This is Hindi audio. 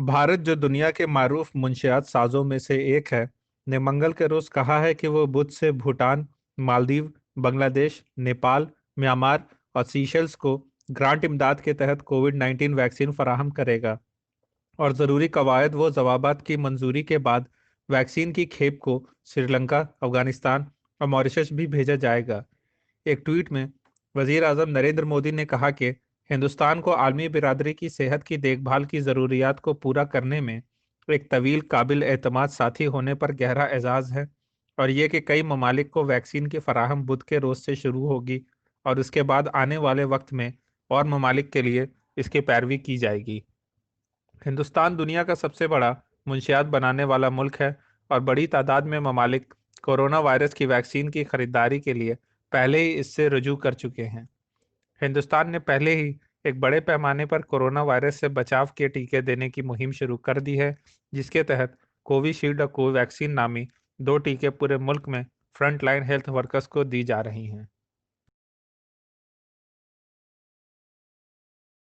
भारत जो दुनिया के मारूफ मुंशियात साजों में से एक है, ने मंगल के रोज कहा है कि वो बुध से भूटान, मालदीव, बांग्लादेश, नेपाल, म्यांमार और सीशेल्स को ग्रांट इमदाद के तहत कोविड 19 वैक्सीन फराहम करेगा। और ज़रूरी कवायद व जवाबात की मंजूरी के बाद वैक्सीन की खेप को श्रीलंका, अफ़गानिस्तान और मॉरिशस भी भेजा जाएगा। एक ट्वीट में वज़ीर अजम नरेंद्र मोदी ने कहा कि हिंदुस्तान को आलमी बिरादरी की सेहत की देखभाल की ज़रूरियात को पूरा करने में एक तवील काबिल एतमाद साथी होने पर गहरा एजाज़ है और ये कि कई ममालिक को वैक्सीन की फराहम बुध के रोज़ से शुरू होगी और उसके बाद आने वाले वक्त में और ममालिक के लिए इसकी पैरवी की जाएगी। हिंदुस्तान दुनिया का सबसे बड़ा मुंशियात बनाने वाला मुल्क है और बड़ी तादाद में ममालिक कोरोना वायरस की वैक्सीन की खरीदारी के लिए पहले ही इससे रजू कर चुके हैं। हिंदुस्तान ने पहले ही एक बड़े पैमाने पर कोरोना वायरस से बचाव के टीके देने की मुहिम शुरू कर दी है, जिसके तहत कोविशील्ड और कोवैक्सीन नामी दो टीके पूरे मुल्क में फ्रंटलाइन हेल्थ वर्कर्स को दी जा रही हैं।